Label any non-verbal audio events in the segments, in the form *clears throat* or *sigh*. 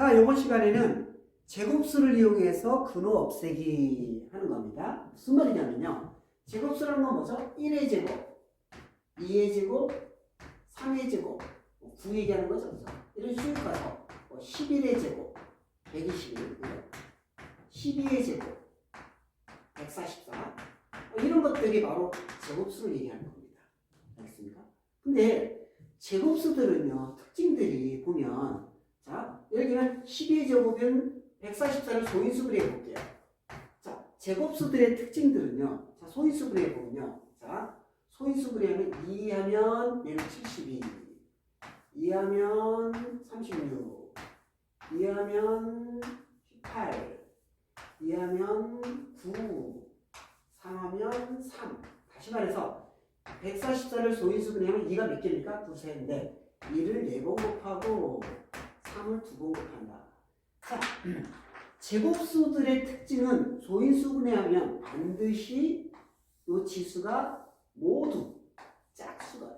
자, 이번 시간에는 제곱수를 이용해서 근호 없애기 하는 겁니다. 무슨 말이냐면요. 제곱수라는 건 뭐죠? 1의 제곱, 2의 제곱, 3의 제곱, 9 얘기하는 거죠. 이런 식으로 11의 제곱, 121, 12의 제곱, 144 뭐 이런 것들이 바로 제곱수를 얘기하는 겁니다. 알겠습니까? 근데 제곱수들은요, 특징들이 보면 자, 예를 들면 12의 제곱은 144를 소인수분해 해볼게요. 자, 제곱수들의 특징들은요. 자, 소인수분해 해보면요. 자, 소인수분해하면 2하면 얘는 72, 2하면 36, 2하면 18, 2하면 9, 3하면 3. 다시 말해서 144를 소인수분해하면 2가 몇 개입니까? 두세인데 2를 4번 곱하고 3을 두번 곱한다. 자, *clears throat* 제곱수들의 특징은 소인수분해 하면 반드시 이 지수가 모두 짝수가.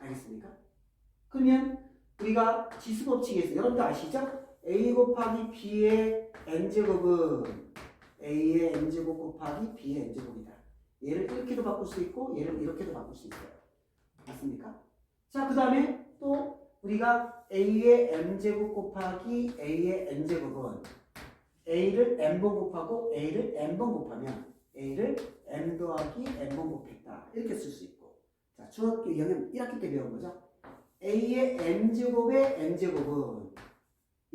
알겠습니까? 그러면 우리가 지수 법칙에서 여러분들 아시죠? a 곱하기 b의 n제곱은 a의 n제곱 곱하기 b의 n제곱이다. 얘를 이렇게도 바꿀 수 있고 얘를 이렇게도 바꿀 수 있어요. 맞습니까? 자, 그 다음에 또 우리가 a의 m제곱 곱하기 a의 n제곱은 a를 n번 곱하고 a를 n번 곱하면 a를 n 더하기 n번 곱했다. 이렇게 쓸 수 있고 자, 중학교 2학년 1학기 때 배운 거죠. a의 n제곱의 n제곱은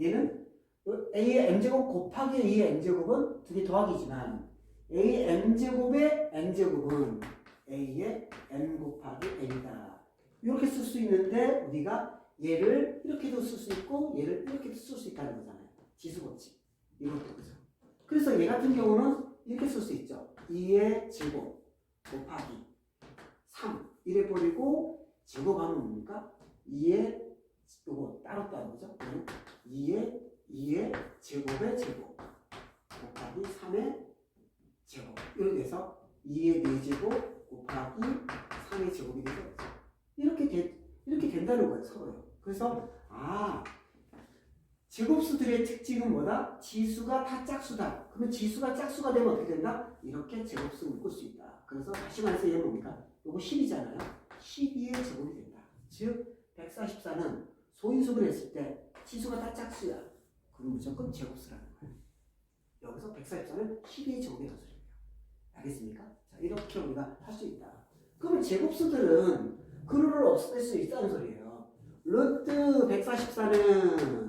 얘는 a의 n제곱 곱하기 a의 n제곱은 두 개 더하기지만 a의 n제곱의 n제곱은 a의 n 곱하기 n이다. 이렇게 쓸 수 있는데 우리가 얘를 이렇게도 쓸 수 있고 얘를 이렇게도 쓸 수 있다는 거잖아요. 지수 법칙. 이것도 그죠. 그래서 얘 같은 경우는 이렇게 쓸 수 있죠. 2의 제곱 곱하기 3 이래 버리고 제곱하면 뭡니까? 2의 요거 따로 따로 거죠. 2의 2의 제곱의 제곱 곱하기 3의 제곱 이렇게 해서 2의 4제곱 곱하기 3의 제곱이 되죠. 이렇게 되, 이렇게 된다는 거예요, 서로요. 그래서 아 제곱수들의 특징은 뭐다? 지수가 다 짝수다. 그러면 지수가 짝수가 되면 어떻게 된다? 이렇게 제곱수 묶을 수 있다. 그래서 다시 말해서 얘는 뭡니까? 요거 10이잖아요. 12의 제곱이 된다. 즉 144는 소인수분을 했을 때 지수가 다 짝수야. 그럼 무조건 제곱수라는 거예요. 여기서 144는 12의 제곱이라는 소리예요. 알겠습니까? 자, 이렇게 우리가 할 수 있다. 그러면 제곱수들은 근호를 없앨 수 있다는 소리예요. 루트 144는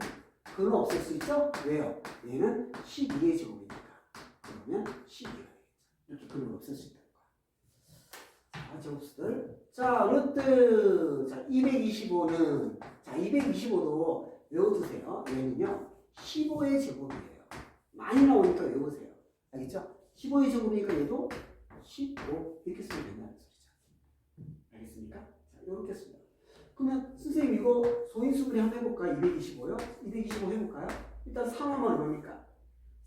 근호 없앨 수 있죠? 왜요? 얘는 12의 제곱이니까. 그러면 12가 되겠죠. 이렇게 근호를 없앨 수 있다는 거야. 자, 제곱수들. 자, 루트 자, 225는 자, 225도 외워두세요. 얘는요. 15의 제곱이에요. 많이 나오니까 외우세요. 알겠죠? 15의 제곱이니까 얘도 15 이렇게 쓰면 된다는 소리죠. 알겠습니까? 자, 이렇게 씁니다. 그러면 선생님 이거 소인수분해 한번 해볼까요? 225요? 225 해볼까요? 일단 3하면 얼마입니까?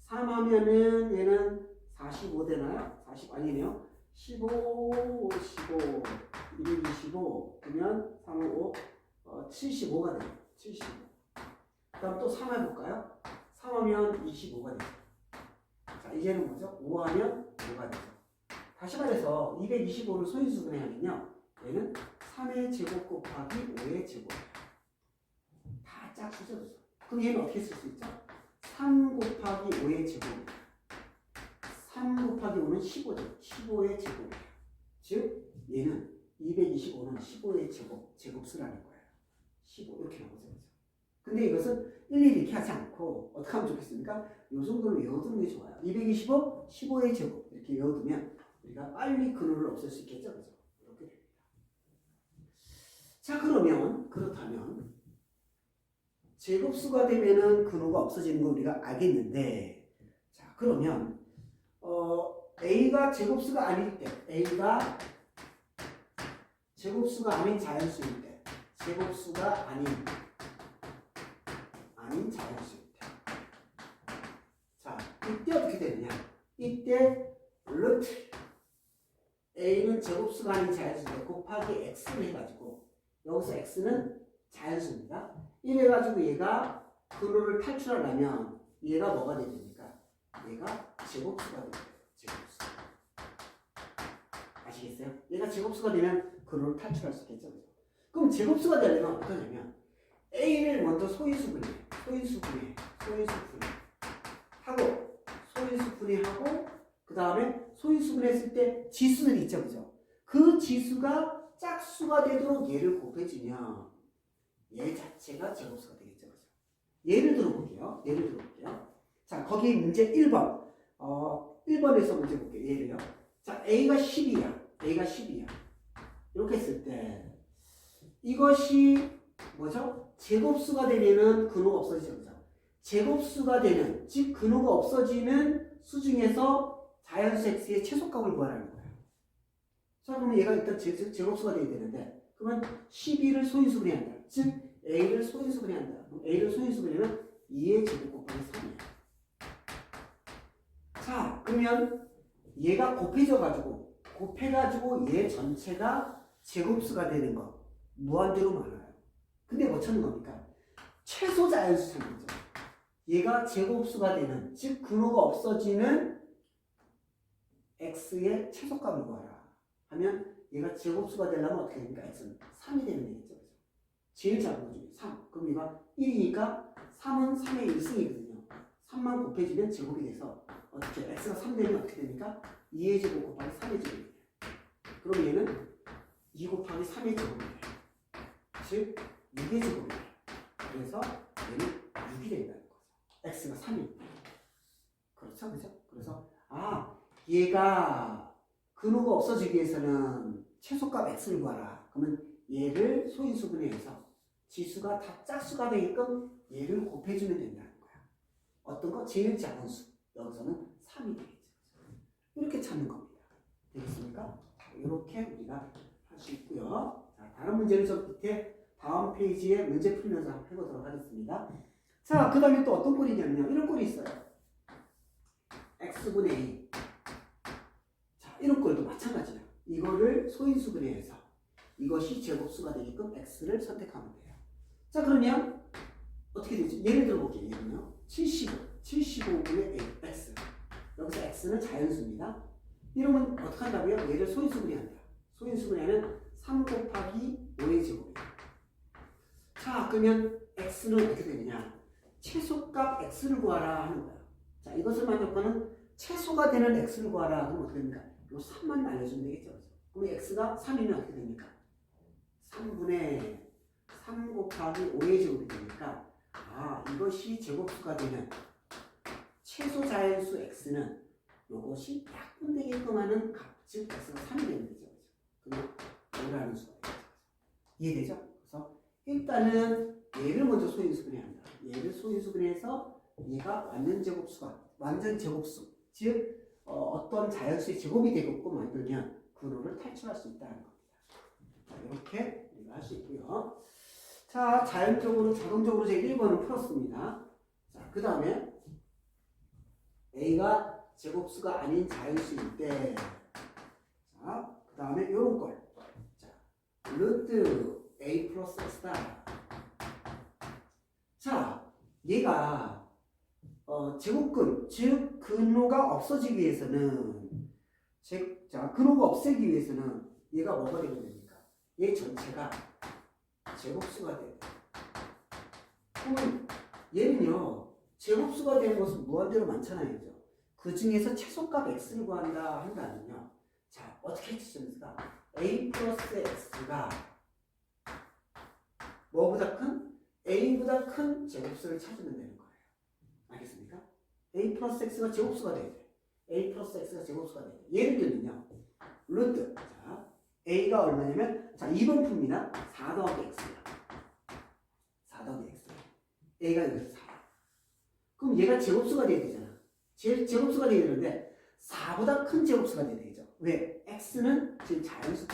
3하면은 얘는 45 되나요? 40 아니네요. 15, 15, 225 그러면 3, 5, 어, 75가 돼요. 75. 그 다음 또 3 해볼까요? 3하면 25가 되죠. 자, 이제는 뭐죠? 5하면 5가 되죠. 다시 말해서 225를 소인수분해 하면요. 얘는 3의 제곱 곱하기 5의 제곱. 다 짝수죠. 그죠? 그럼 얘는 어떻게 쓸 수 있죠? 3 곱하기 5의 제곱. 3 곱하기 5는 15죠. 15의 제곱. 즉, 얘는 225는 15의 제곱, 제곱수라는 거예요. 15, 이렇게 나오죠. 근데 이것은 일일이 이렇게 하지 않고, 어떻게 하면 좋겠습니까? 이 정도는 외워두는 게 좋아요. 225, 15의 제곱. 이렇게 외워두면 우리가 빨리 근호를 없앨 수 있겠죠. 그죠? 자, 그러면, 그렇다면, 제곱수가 되면은 근호가 없어지는 걸 우리가 알겠는데, 자, 그러면, 어, A가 제곱수가 아닐 때, A가 제곱수가 아닌 자연수일 때, 제곱수가 아닌, 아닌 자연수일 때. 자, 이때 어떻게 되느냐? 이때, 루트, A는 제곱수가 아닌 자연수인데 곱하기 X를 해가지고, 여기서 X는 자연수입니다. 이래 가지고 얘가 근호를 탈출하려면 얘가 뭐가 돼야 됩니까? 얘가 제곱수가 돼야 돼요. 아시겠어요? 얘가 제곱수가 되면 근호를 탈출할 수 있겠죠. 그럼 제곱수가 되려면 어떻게 하냐면 A를 먼저 소인수 분해, 소인수 분해, 소인수 분해 하고 소인수 분해 하고 그 다음에 소인수분했을 때 지수는 있죠, 그죠? 그 지수가 짝수가 되도록 얘를 곱해주면 얘 자체가 제곱수가 되겠죠, 그죠? 예를 들어볼게요. 예를 들어볼게요. 자, 거기 문제 1번. 어, 1번에서 문제 볼게요. 예를요. 자, A가 10이야. A가 10이야. 이렇게 했을 때 이것이 뭐죠? 제곱수가 되면은 근호가 없어지죠. 제곱수가 되는, 즉 근호가 없어지는 수 중에서 자연수 x의 최소값을 구하라는 거예요. 자, 그러면 얘가 일단 제, 제- 제곱수가 돼야 되는데 그러면 12를 소인수 분해야 한다. 즉 a를 소인수 분해야 한다. 그럼 a를 소인수 분해면 2의 제곱 곱하기 3이에요. 자, 그러면 얘가 곱해져 가지고 곱해가지고 얘 전체가 제곱수가 되는 거 무한대로 많아요. 근데 뭐 찾는 겁니까? 최소 자연수 찾는 거죠. 얘가 제곱수가 되는 즉 근호가 없어지는 x의 최소값을 구하라 하면 얘가 제곱수가 되려면 어떻게 됩니까? x는 3이 되면 되겠죠. 그죠? 제일 작은 거 중에 3. 그럼 얘가 1이니까 3은 3의 1승이거든요. 3만 곱해지면 제곱이 돼서 어떻게 x가 3 되면 어떻게 됩니까? 2의 제곱 곱하기 3의 제곱이 돼요. 그럼 얘는 2 곱하기 3의 제곱이 돼요. 즉 6의 제곱이 돼요. 그래서 얘는 6이 된다는 거죠. x가 3이. 그렇죠, 그죠? 그래서 아 얘가 근호가 없어지기 위해서는 최소값 x를 구하라. 그러면 얘를 소인수분해해서 지수가 다 짝수가 되게끔 얘를 곱해주면 된다는 거야. 어떤 거? 제일 작은 수. 여기서는 3이 되겠죠. 이렇게 찾는 겁니다. 되겠습니까? 자, 이렇게 우리가 할 수 있고요. 자, 다른 문제는 저 밑에 다음 페이지에 문제 풀면서 해보도록 하겠습니다. 자, 그 다음에 또 어떤 꼴이냐면요. 이런 꼴이 있어요. x분의 a. 자, 이런 꼴도 마찬가지야. 이거를 소인수분해해서 이것이 제곱수가 되게끔 x를 선택하면 돼요. 자, 그러면 어떻게 되지? 예를 들어 볼게요. 예를요. 75, 75분의 a, x. 여기서 x는 자연수입니다. 이러면 어떻게 한다고요? 얘를 소인수분해한다. 소인수분해는 3 곱하기 5의 제곱이에요. 자, 그러면 x는 어떻게 되느냐? 최소값 x를 구하라 하는 거야. 자, 이것을 만족하는 최소가 되는 x를 구하라 그러면 어떻게 됩니까? 요 3만 알려주면 되겠죠. 그럼 x가 3이면 어떻게 됩니까? 3분의 3 곱하기 5의 제곱이 되니까 아, 이것이 제곱수가 되면 최소 자연수 x는 요것이 약분되게끔 하는 값, 즉 x가 3이 되는 거죠. 그러면 뭐라는 수가 되죠. 이해되죠? 그래서 일단은 얘를 먼저 소인수분해 한다. 얘를 소인수분해서 얘가 완전 제곱수가 완전 제곱수 즉 어, 떤 자연수의 제곱이 되게끔 만들면 근호를 탈출할 수 있다는 겁니다. 자, 이렇게 우리가 할 수 있고요. 자, 자연적으로 자동적으로 제 1번은 풀었습니다. 자, 그 다음에 A가 제곱수가 아닌 자연수일 때, 자, 그 다음에 이런 걸, 자, 루트 A 플러스 X다. 자, 얘가 어, 제곱근, 즉 근호가 없어지기 위해서는 제, 자, 근호가 없애기 위해서는 얘가 뭐가 되면 됩니까? 얘 전체가 제곱수가 돼요. 그러면 얘는요, 제곱수가 되는 것은 무한대로 많잖아요. 그죠? 그 중에서 최소값 x를 구한다 한다면요. 자, 어떻게 해주셨습니까? a 플러스 x가 뭐보다 큰? a보다 큰 제곱수를 찾으면 되는 거예요. 알겠습니까? a 플러스 x가 제곱수가 돼야 돼. a 플러스 x가 제곱수가 돼야 돼. 예를 들면요. 루트. 자, a가 얼마냐면, 자, 2번 풉니다. 4 더하기 x야. 4 더하기 x. a가 여기서 4. 그럼 얘가 제곱수가 돼야 되잖아. 제, 제곱수가 돼야 되는데, 4보다 큰 제곱수가 돼야 되죠. 왜? x는 지금 자연수.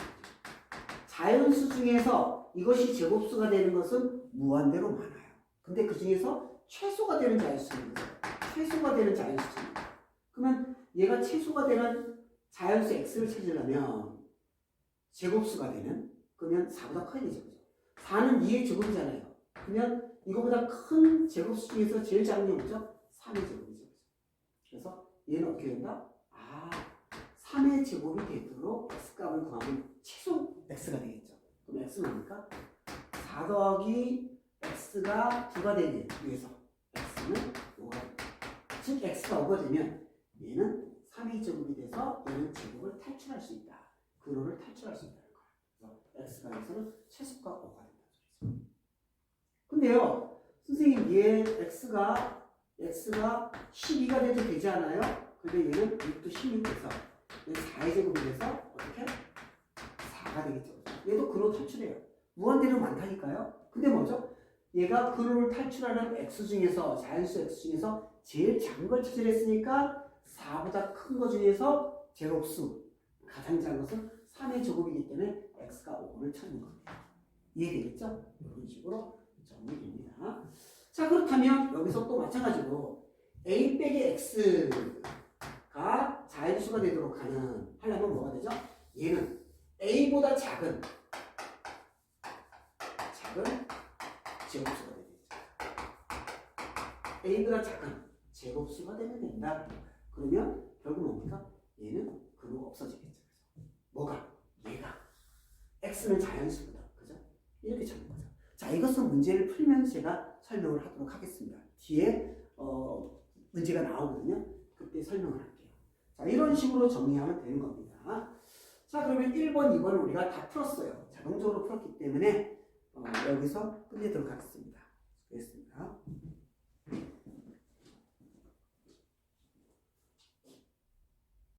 자연수 중에서 이것이 제곱수가 되는 것은 무한대로 많아요. 근데 그 중에서 최소가 되는 자연수는 거죠. 최소가 되는 자연수입니다. 그러면 얘가 최소가 되는 자연수 x를 찾으려면 제곱수가 되는 그러면 4보다 커야 되죠. 그죠? 4는 2의 제곱이잖아요. 그러면 이거보다 큰 제곱수 중에서 제일 작은 게 뭐죠? 3의 제곱이죠. 그래서 얘는 어떻게 된다? 아, 3의 제곱이 되도록 x값을 구하면 최소 x가 되겠죠. 그럼 x는 뭡니까? 4 더하기 x가 2가 되기 위해서 x는 5가 됩니다. 즉 x가 5가 되면 얘는 3의 제곱이 돼서 얘는 제곱을 탈출할 수 있다. 근호를 탈출할 수 있다는 거예요. 그래서 x가 여기서는 최소가 5가 된다. 소리죠. 근데요, 선생님 얘 x가 x가 12가 돼도 되지 않아요? 근데 얘는 6도 16에서 4의 제곱이 돼서 어떻게? 4가 되겠죠. 얘도 근호 탈출해요. 무한대로 많다니까요. 근데 뭐죠? 얘가 근호를 탈출하는 x 중에서 자연수 x 중에서 제일 작은 걸 추출했으니까 4보다 큰 거 중에서 제곱수 가장 작은 것은 3의 제곱이기 때문에 x가 5를 찾는 겁니다. 이해되겠죠? 이런 식으로 정리됩니다. 자 그렇다면 여기서 또 마찬가지로 a 빼기 x가 자연수가 되도록 하는 하려면 뭐가 되죠? 얘는 a보다 작은 작은 제곱수가 되겠죠. a보다 작은 제곱수가 되면 된다. 그러면 결국 뭡니까? 얘는 근호가 없어지겠죠. 뭐가? 얘가 x는 자연수보다 그죠? 이렇게 찾는 거죠. 자 이것은 문제를 풀면서 제가 설명을 하도록 하겠습니다. 뒤에 어, 문제가 나오거든요. 그때 설명을 할게요. 자 이런 식으로 정리하면 되는 겁니다. 자 그러면 1번, 2번을 우리가 다 풀었어요. 자동적으로 풀었기 때문에 어, 여기서 끝내도록 하겠습니다. 수고했습니다.